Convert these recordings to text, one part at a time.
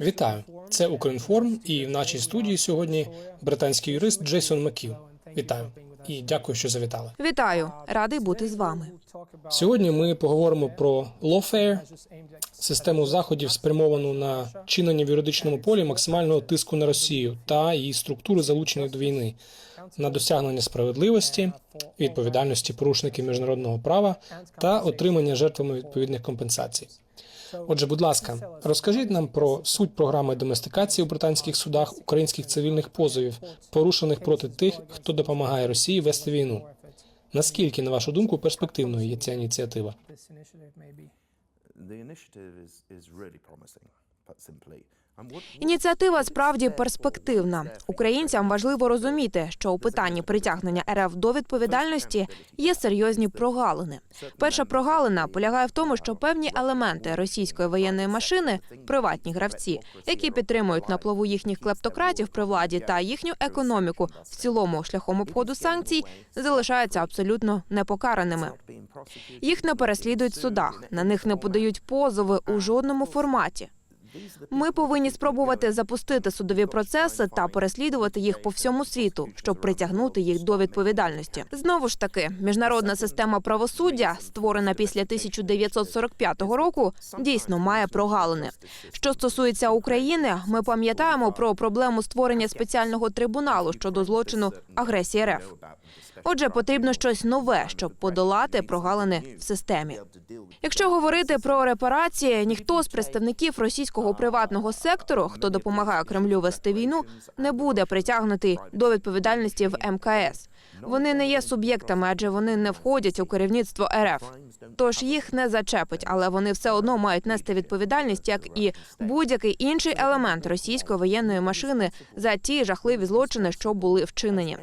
Вітаю, це Укрінформ, і в нашій студії сьогодні британський юрист Джейсон Маків. Вітаю і дякую, що завітали. Вітаю, радий бути з вами. Сьогодні ми поговоримо про lawfare, систему заходів, спрямовану на чинення в юридичному полі максимального тиску на Росію та її структури, залученої до війни, на досягнення справедливості, відповідальності порушників міжнародного права та отримання жертвами відповідних компенсацій. Отже, будь ласка, розкажіть нам про суть програми доместикації у британських судах українських цивільних позовів, порушених проти тих, хто допомагає Росії вести війну. Наскільки, на вашу думку, перспективною є ця ініціатива? The initiative is, is really promising, but simply. Ініціатива справді перспективна. Українцям важливо розуміти, що у питанні притягнення РФ до відповідальності є серйозні прогалини. Перша прогалина полягає в тому, що певні елементи російської воєнної машини приватні гравці, які підтримують на плаву їхніх клептократів при владі та їхню економіку в цілому шляхом обходу санкцій, залишаються абсолютно непокараними. Їх не переслідують в судах, на них не подають позови у жодному форматі. Ми повинні спробувати запустити судові процеси та переслідувати їх по всьому світу, щоб притягнути їх до відповідальності. Знову ж таки, міжнародна система правосуддя, створена після 1945 року, дійсно має прогалини. Що стосується України, ми пам'ятаємо про проблему створення спеціального трибуналу щодо злочину агресії РФ. Отже, потрібно щось нове, щоб подолати прогалини в системі. Якщо говорити про репарації, ніхто з представників російського приватного сектору, хто допомагає Кремлю вести війну, не буде притягнутий до відповідальності в МКС. Вони не є суб'єктами, адже вони не входять у керівництво РФ. Тож їх не зачепить, але вони все одно мають нести відповідальність, як і будь-який інший елемент російської воєнної машини за ті жахливі злочини, що були вчинені.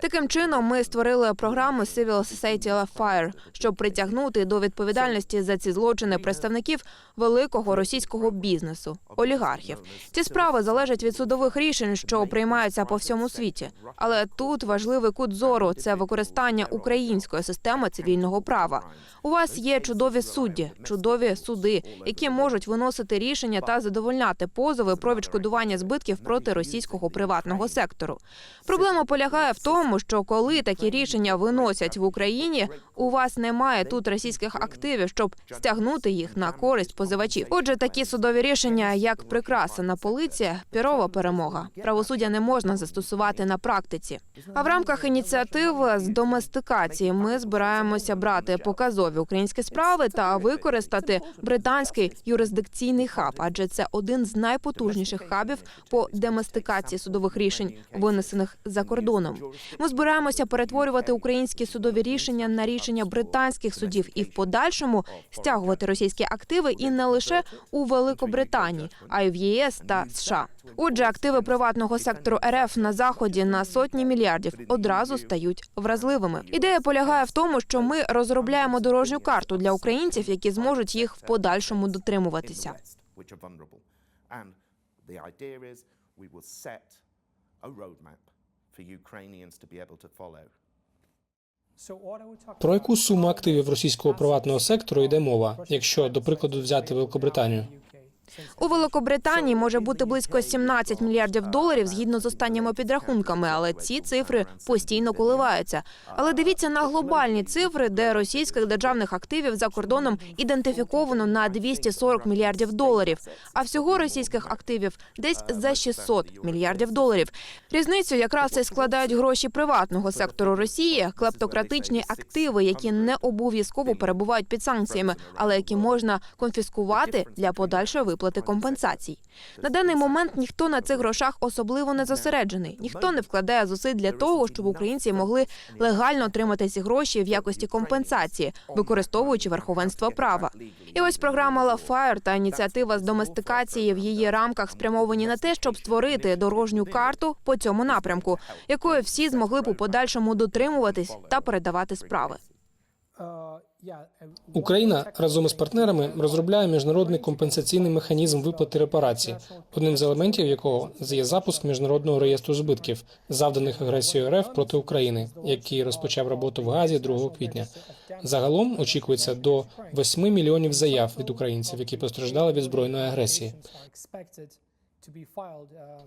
Таким чином, ми створили програму Civil Society of Fire, щоб притягнути до відповідальності за ці злочини представників великого російського бізнесу, олігархів. Ці справи залежать від судових рішень, що приймаються по всьому світі. Але тут важливий кут зору це використання української системи цивільного права. У вас є чудові судді, чудові суди, які можуть виносити рішення та задовольняти позови про відшкодування збитків проти російського приватного сектору. Проблема полягає в тому, що коли такі рішення виносять в Україні, у вас немає тут російських активів, щоб стягнути їх на користь позивачів. Отже, такі судові рішення, як прикраса на пірова перемога. Правосуддя не можна застосувати на практиці. А в рамках ініціативи з доместикації ми збираємося брати показові українські справи та використати британський юрисдикційний хаб, адже це один з найпотужніших хабів по деместикації судових рішень, винесених за кордоном. Ми збираємося перетворювати українські судові рішення на рішення британських судів і в подальшому стягувати російські активи і не лише у Великобританії, а й в ЄС та США. Отже, активи приватного сектору РФ на заході на сотні мільярдів одразу стають вразливими. Ідея полягає в тому, що ми розробляємо дорожню карту для українців, які зможуть їх в подальшому дотримуватися. Про яку суму активів російського приватного сектору йде мова, якщо, до прикладу, взяти Великобританію? У Великобританії може бути близько 17 мільярдів доларів згідно з останніми підрахунками, але ці цифри постійно коливаються. Але дивіться на глобальні цифри, де російських державних активів за кордоном ідентифіковано на 240 мільярдів доларів, а всього російських активів десь за 600 мільярдів доларів. Різницю якраз і складають гроші приватного сектору Росії, клептократичні активи, які не обов'язково перебувають під санкціями, але які можна конфіскувати для подальшої виплати компенсацій. На даний момент ніхто на цих грошах особливо не зосереджений. Ніхто не вкладає зусиль для того, щоб українці могли легально отримати ці гроші в якості компенсації, використовуючи верховенство права. І ось програма «Лафайр» та ініціатива з доместикації в її рамках спрямовані на те, щоб створити дорожню карту по цьому напрямку, якою всі змогли б у подальшому дотримуватись та передавати справи. Україна разом із партнерами розробляє міжнародний компенсаційний механізм виплати репарацій, одним з елементів якого є запуск міжнародного реєстру збитків, завданих агресією РФ проти України, який розпочав роботу в Газі 2 квітня. Загалом очікується до 8 мільйонів заяв від українців, які постраждали від збройної агресії.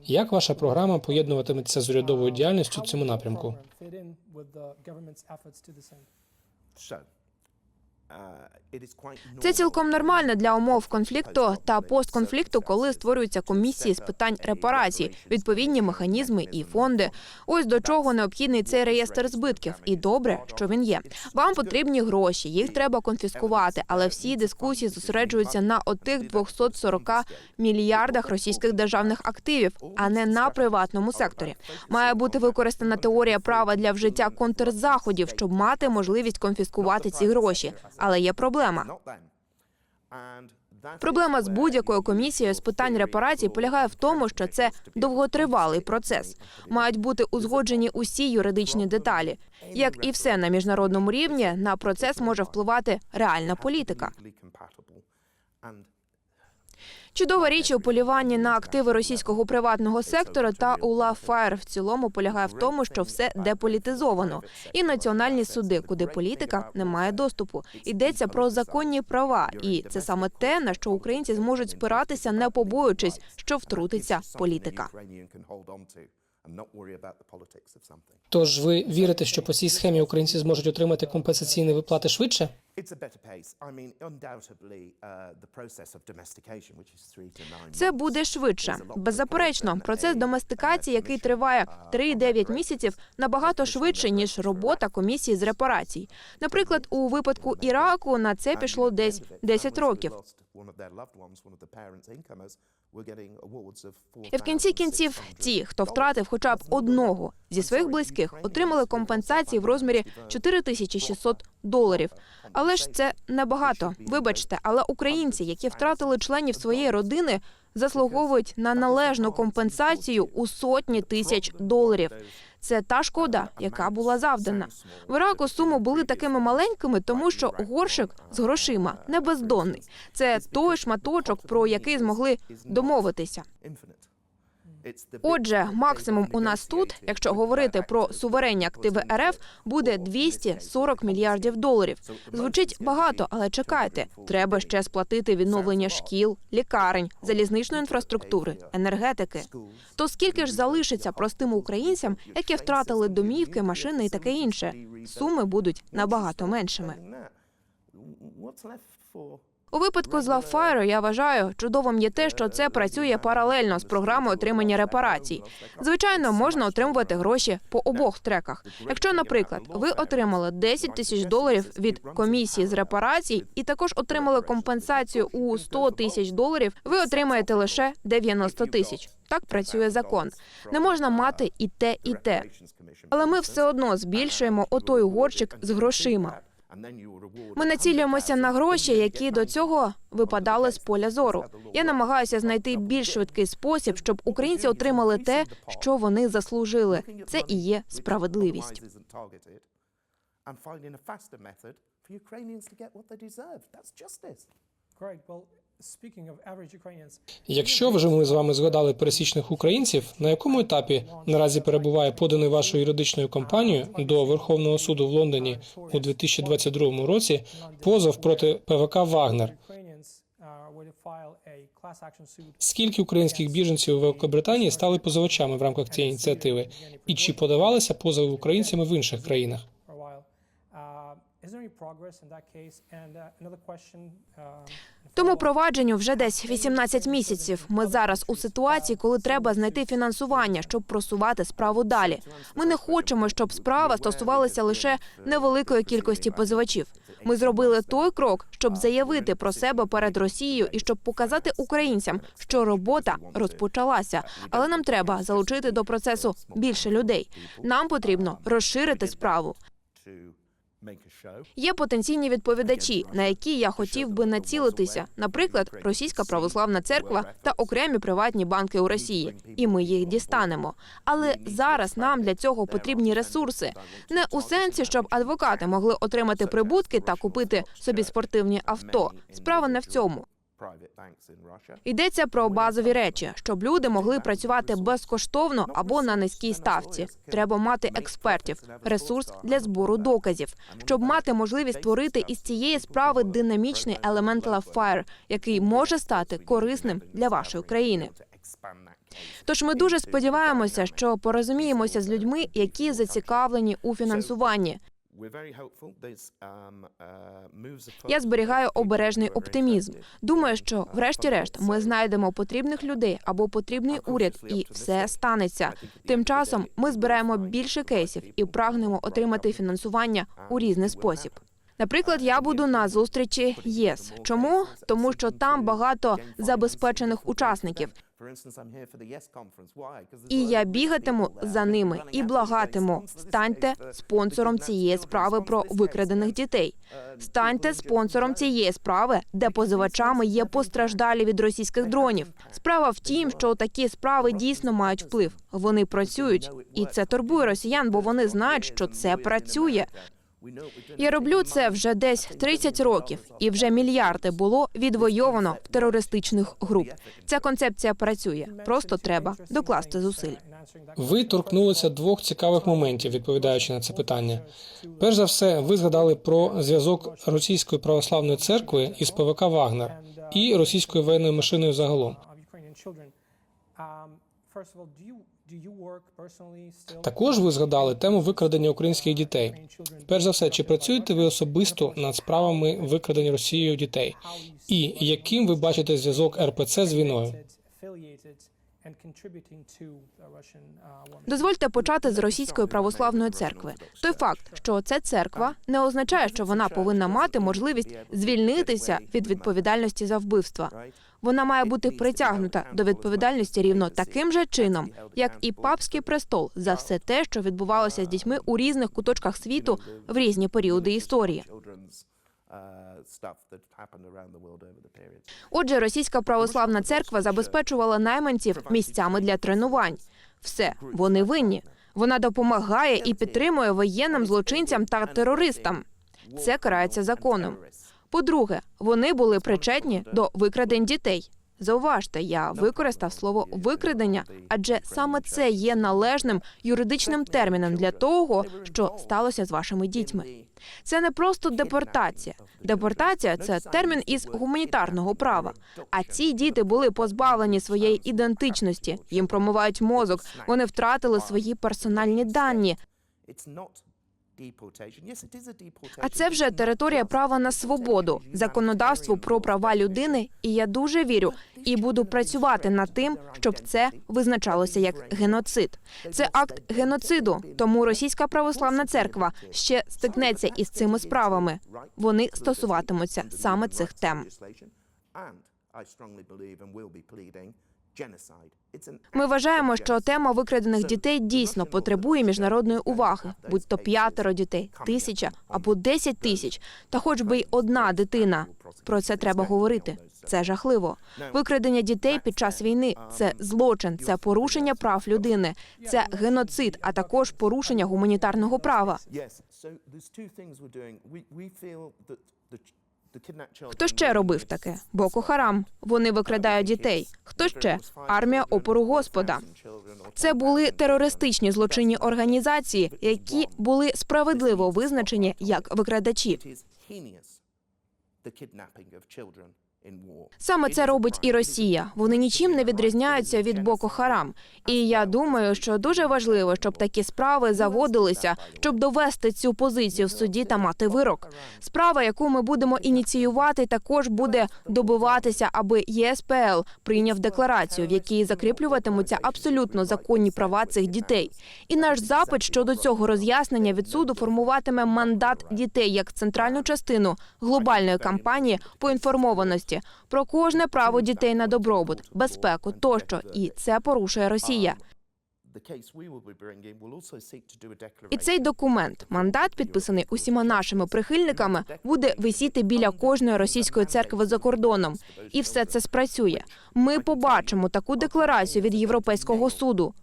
Як ваша програма поєднуватиметься з урядовою діяльністю в цьому напрямку? Це цілком нормально для умов конфлікту та постконфлікту, коли створюються комісії з питань репарацій, відповідні механізми і фонди. Ось до чого необхідний цей реєстр збитків. І добре, що він є. Вам потрібні гроші, їх треба конфіскувати, але всі дискусії зосереджуються на отих 240 мільярдах російських державних активів, а не на приватному секторі. Має бути використана теорія права для вжиття контрзаходів, щоб мати можливість конфіскувати ці гроші. Але є проблема. Проблема з будь-якою комісією з питань репарацій полягає в тому, що це довготривалий процес. Мають бути узгоджені усі юридичні деталі. Як і все на міжнародному рівні, на процес може впливати реальна політика. Чудова річ у полюванні на активи російського приватного сектора та у Лафаєр в цілому полягає в тому, що все деполітизовано. І національні суди, куди політика не має доступу. Йдеться про законні права, і це саме те, на що українці зможуть спиратися, не побоюючись, що втрутиться політика. Тож ви вірите, що по цій схемі українці зможуть отримати компенсаційні виплати швидше? Uh, Це буде швидше. Беззаперечно, процес доместикації, який триває 3-9 місяців, набагато швидше ніж робота комісії з репарацій. Наприклад, у випадку Іраку на це пішло десь 10 років. І в кінці кінців ті, хто втратив хоча б одного зі своїх близьких, отримали компенсації в розмірі 4600 доларів. Але ж це небагато. Вибачте, але українці, які втратили членів своєї родини, заслуговують на належну компенсацію у сотні тисяч доларів. Це та шкода, яка була завдана. В Іраку суми були такими маленькими, тому що горшик з грошима не бездонний. Це той шматочок, про який змогли домовитися. Отже, максимум у нас тут, якщо говорити про суверенні активи РФ, буде 240 мільярдів доларів. Звучить багато, але чекайте, треба ще сплатити відновлення шкіл, лікарень, залізничної інфраструктури, енергетики. То скільки ж залишиться простим українцям, які втратили домівки, машини і таке інше? Суми будуть набагато меншими. У випадку з Лавфайру я вважаю, чудовим є те, що це працює паралельно з програмою отримання репарацій. Звичайно, можна отримувати гроші по обох треках. Якщо, наприклад, ви отримали 10 тисяч доларів від комісії з репарацій і також отримали компенсацію у 100 тисяч доларів, ви отримаєте лише 90 тисяч. Так працює закон. Не можна мати і те, і те. Але ми все одно збільшуємо отой горщик з грошима. Ми націлюємося на гроші, які до цього випадали з поля зору. Я намагаюся знайти більш швидкий спосіб, щоб українці отримали те, що вони заслужили. Це і є справедливість. Якщо вже ми з вами згадали пересічних українців, на якому етапі наразі перебуває поданий вашою юридичною компанією до Верховного суду в Лондоні у 2022 році позов проти ПВК Вагнер? Скільки українських біженців у Великобританії стали позивачами в рамках цієї ініціативи? І чи подавалися позови українцями в інших країнах? Тому провадженню вже десь 18 місяців. Ми зараз у ситуації, коли треба знайти фінансування, щоб просувати справу далі. Ми не хочемо, щоб справа стосувалася лише невеликої кількості позивачів. Ми зробили той крок, щоб заявити про себе перед Росією і щоб показати українцям, що робота розпочалася. Але нам треба залучити до процесу більше людей. Нам потрібно розширити справу. Є потенційні відповідачі, на які я хотів би націлитися, наприклад, Російська православна церква та окремі приватні банки у Росії, і ми їх дістанемо. Але зараз нам для цього потрібні ресурси, не у сенсі, щоб адвокати могли отримати прибутки та купити собі спортивні авто. Справа не в цьому. Йдеться про базові речі, щоб люди могли працювати безкоштовно або на низькій ставці. Треба мати експертів, ресурс для збору доказів, щоб мати можливість створити із цієї справи динамічний Elemental Fire, який може стати корисним для вашої країни. Тож ми дуже сподіваємося, що порозуміємося з людьми, які зацікавлені у фінансуванні. Um, uh. Я зберігаю обережний оптимізм. Думаю, що, uh, врешті-решт, ми знайдемо потрібних людей або потрібний уряд, і все станеться. Тим часом ми збираємо більше кейсів і прагнемо отримати фінансування у різний спосіб. Наприклад, я буду на зустрічі ЄС. Чому? Тому що там багато забезпечених учасників, І я бігатиму за ними і благатиму. Станьте спонсором цієї справи про викрадених дітей. uh, Станьте спонсором цієї справи, де позивачами є постраждалі від російських дронів. Справа в тім, що такі справи дійсно мають вплив. Вони працюють, і це турбує росіян, бо вони знають, що це працює. Я роблю це вже десь 30 років, і вже мільярди було відвойовано в терористичних груп. Ця концепція працює. Просто треба докласти зусиль. Ви торкнулися двох цікавих моментів, відповідаючи на це питання. Перш за все, ви згадали про зв'язок російської православної церкви із ПВК Вагнер і російською воєнною машиною загалом. Також ви згадали тему викрадення українських дітей. Перш за все, чи працюєте ви особисто над справами викрадення Росією дітей? І яким ви бачите зв'язок РПЦ з війною? Дозвольте почати з російської православної церкви. Той факт, що це церква, не означає, що вона повинна мати можливість звільнитися від відповідальності за вбивства. Вона має бути притягнута до відповідальності рівно таким же чином, як і папський престол за все те, що відбувалося з дітьми у різних куточках світу в різні періоди історії. Отже, російська православна церква забезпечувала найманців місцями для тренувань. Все, вони винні. Вона допомагає і підтримує воєнним злочинцям та терористам. Це карається законом. По-друге, вони були причетні до викрадень дітей. Зауважте, я використав слово викрадення, адже саме це є належним юридичним терміном для того, що сталося з вашими дітьми. Це не просто депортація. Депортація це термін із гуманітарного права. А ці діти були позбавлені своєї ідентичності. Їм промивають мозок. Вони втратили свої персональні дані. А це вже територія права на свободу, законодавству про права людини. І я дуже вірю і буду працювати над тим, щоб це визначалося як геноцид. Це акт геноциду. Тому російська православна церква ще стикнеться із цими справами. Вони стосуватимуться саме цих тем. Ми вважаємо, що тема викрадених дітей дійсно потребує міжнародної уваги, будь то п'ятеро дітей, тисяча або десять тисяч, та хоч би й одна дитина. Про це треба говорити. Це жахливо. Викрадення дітей під час війни це злочин, це порушення прав людини, це геноцид, а також порушення гуманітарного права. Хто ще робив таке? Боко Харам. Вони викрадають дітей. Хто ще? Армія опору Господа. Це були терористичні злочинні організації, які були справедливо визначені як викрадачі. Саме це робить і Росія. Вони нічим не відрізняються від Боко Харам. І я думаю, що дуже важливо, щоб такі справи заводилися, щоб довести цю позицію в суді та мати вирок. Справа, яку ми будемо ініціювати, також буде добиватися, аби ЄСПЛ прийняв декларацію, в якій закріплюватимуться абсолютно законні права цих дітей. І наш запит щодо цього роз'яснення від суду формуватиме мандат дітей як центральну частину глобальної кампанії по інформованості про кожне право дітей на добробут, безпеку тощо. І це порушує Росія. І цей документ, мандат, підписаний усіма нашими прихильниками, буде висіти біля кожної російської церкви за кордоном. І все це спрацює. Ми побачимо таку декларацію від Європейського суду.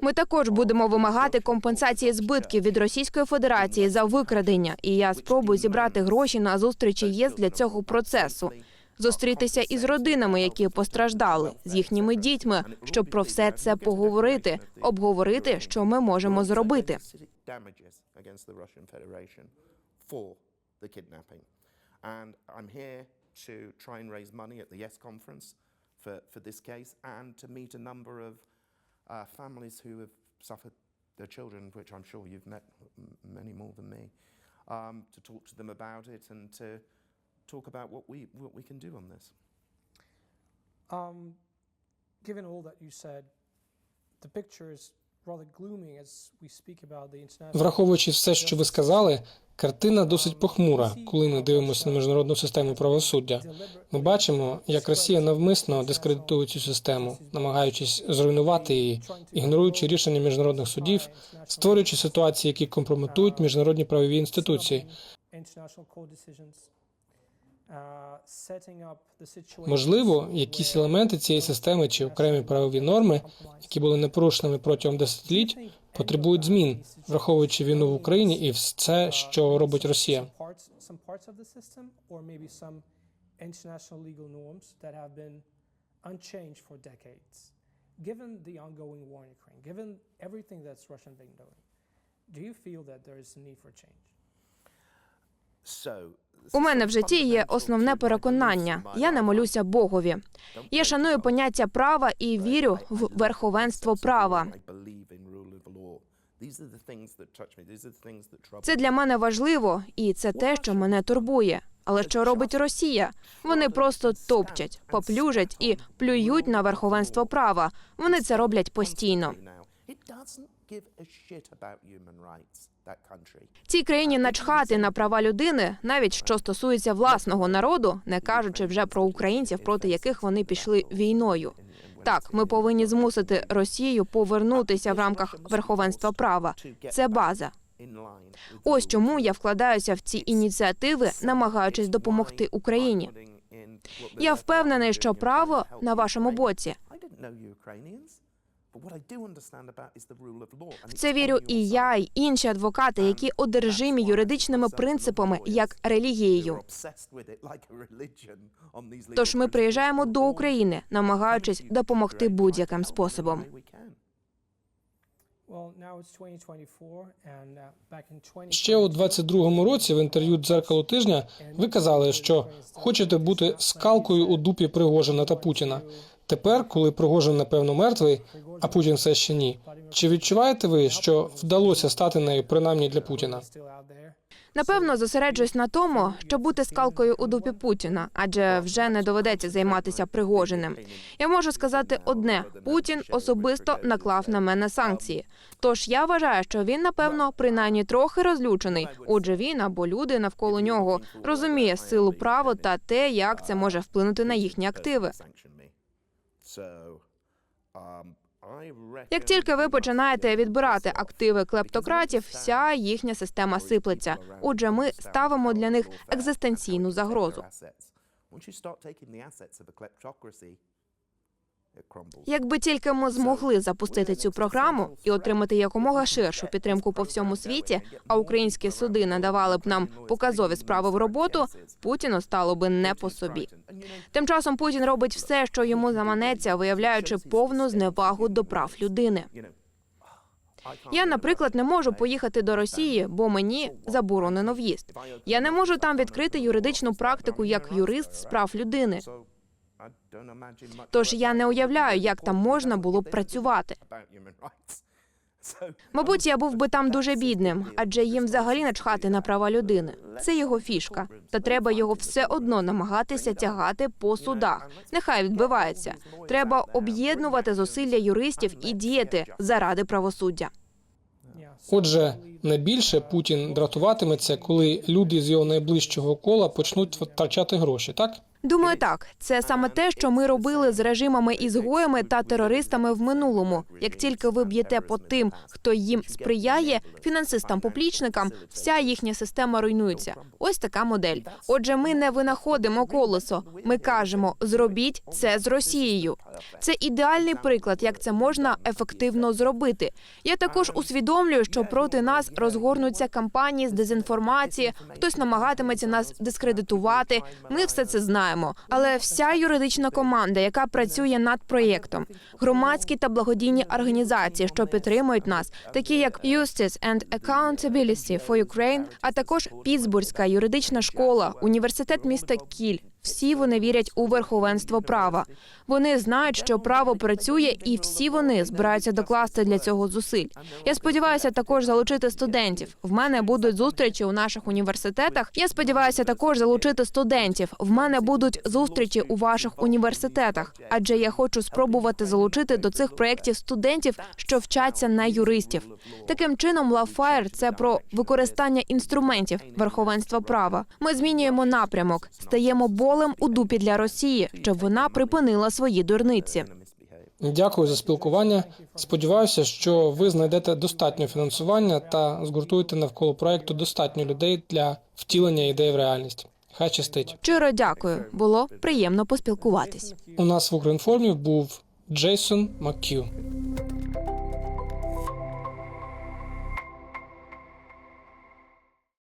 Ми також будемо вимагати компенсації збитків від Російської Федерації за викрадення. І я спробую зібрати гроші на зустрічі ЄС для цього процесу. Зустрітися із родинами, які постраждали, з їхніми дітьми, щоб про все це поговорити, обговорити, що ми можемо зробити. to try and raise money at the for, for this case and to meet a number of uh, families who have suffered their children, which I'm sure you've met many more than me, um, to talk to them about it and to talk about what we, what we can do on this. Um, given all that you said, the picture is Враховуючи все, що ви сказали, картина досить похмура, коли ми дивимося на міжнародну систему правосуддя. Ми бачимо, як Росія навмисно дискредитує цю систему, намагаючись зруйнувати її, ігноруючи рішення міжнародних судів, створюючи ситуації, які компрометують міжнародні правові інституції. Можливо, якісь елементи цієї системи чи окремі правові норми, які були непорушними протягом десятиліть, потребують змін, враховуючи війну в Україні і все, що робить Росія. Given the ongoing war in Ukraine, given everything that's Russia been doing, do you feel that there is a need for change? У мене в житті є основне переконання. Я не молюся Богові. Я шаную поняття права і вірю в верховенство права. Це для мене важливо, і це те, що мене турбує. Але що робить Росія? Вони просто топчать, поплюжать і плюють на верховенство права. Вони це роблять постійно. Цій країні начхати на права людини, навіть що стосується власного народу, не кажучи вже про українців, проти яких вони пішли війною. Так, ми повинні змусити Росію повернутися в рамках верховенства права. Це база. Ось чому я вкладаюся в ці ініціативи, намагаючись допомогти Україні. Я впевнений, що право на вашому боці. В це вірю і я, і інші адвокати, які одержимі юридичними принципами як релігією. Тож ми приїжджаємо до України, намагаючись допомогти будь-яким способом. Well, now it's 2024, and uh, back in 20... Ще у 22-му році в інтерв'ю дзеркало тижня ви казали, що хочете бути скалкою у дупі Пригожина та Путіна. Тепер, коли Пригожин напевно мертвий, а Путін все ще ні. Чи відчуваєте ви, що вдалося стати нею принаймні для Путіна? Напевно, зосереджуюсь на тому, щоб бути скалкою у дупі Путіна, адже вже не доведеться займатися Пригожиним. Я можу сказати одне: Путін особисто наклав на мене санкції. Тож я вважаю, що він напевно принаймні трохи розлючений. Отже, він або люди навколо нього розуміє силу права та те, як це може вплинути на їхні активи. Як тільки ви починаєте відбирати активи клептократів, вся їхня система сиплеться. Отже, ми ставимо для них екзистенційну загрозу. Якби тільки ми змогли запустити цю програму і отримати якомога ширшу підтримку по всьому світі, а українські суди надавали б нам показові справи в роботу, Путіну стало би не по собі. Тим часом Путін робить все, що йому заманеться, виявляючи повну зневагу до прав людини. Я, наприклад, не можу поїхати до Росії, бо мені заборонено в'їзд. Я не можу там відкрити юридичну практику як юрист з прав людини. Тож я не уявляю, як там можна було б працювати. Мабуть, я був би там дуже бідним, адже їм взагалі начхати на права людини. Це його фішка. Та треба його все одно намагатися тягати по судах. Нехай відбивається. Треба об'єднувати зусилля юристів і діяти заради правосуддя. Отже, найбільше Путін дратуватиметься, коли люди з його найближчого кола почнуть втрачати гроші, так? Думаю, так це саме те, що ми робили з режимами ізгоями та терористами в минулому. Як тільки ви б'єте по тим, хто їм сприяє, фінансистам-поплічникам, вся їхня система руйнується. Ось така модель. Отже, ми не винаходимо колесо. Ми кажемо: зробіть це з Росією. Це ідеальний приклад, як це можна ефективно зробити. Я також усвідомлюю, що проти нас розгорнуться кампанії з дезінформації, хтось намагатиметься нас дискредитувати. Ми все це знаємо. Але вся юридична команда, яка працює над проєктом, громадські та благодійні організації, що підтримують нас, такі як Justice and Accountability for Ukraine, а також Пітсбурзька юридична школа, університет міста Кіль. Всі вони вірять у верховенство права. Вони знають, що право працює, і всі вони збираються докласти для цього зусиль. Я сподіваюся також залучити студентів. В мене будуть зустрічі у наших університетах. Я сподіваюся також залучити студентів. В мене будуть зустрічі у ваших університетах, адже я хочу спробувати залучити до цих проєктів студентів, що вчаться на юристів. Таким чином, Lawfire – це про використання інструментів верховенства права. Ми змінюємо напрямок, стаємо болем у дупі для Росії, щоб вона припинила свої дурниці. Дякую за спілкування. Сподіваюся, що ви знайдете достатньо фінансування та згуртуєте навколо проекту достатньо людей для втілення ідей в реальність. Хай щастить. Щиро дякую. Було приємно поспілкуватись. У нас в Укрінформі був Джейсон Маккю.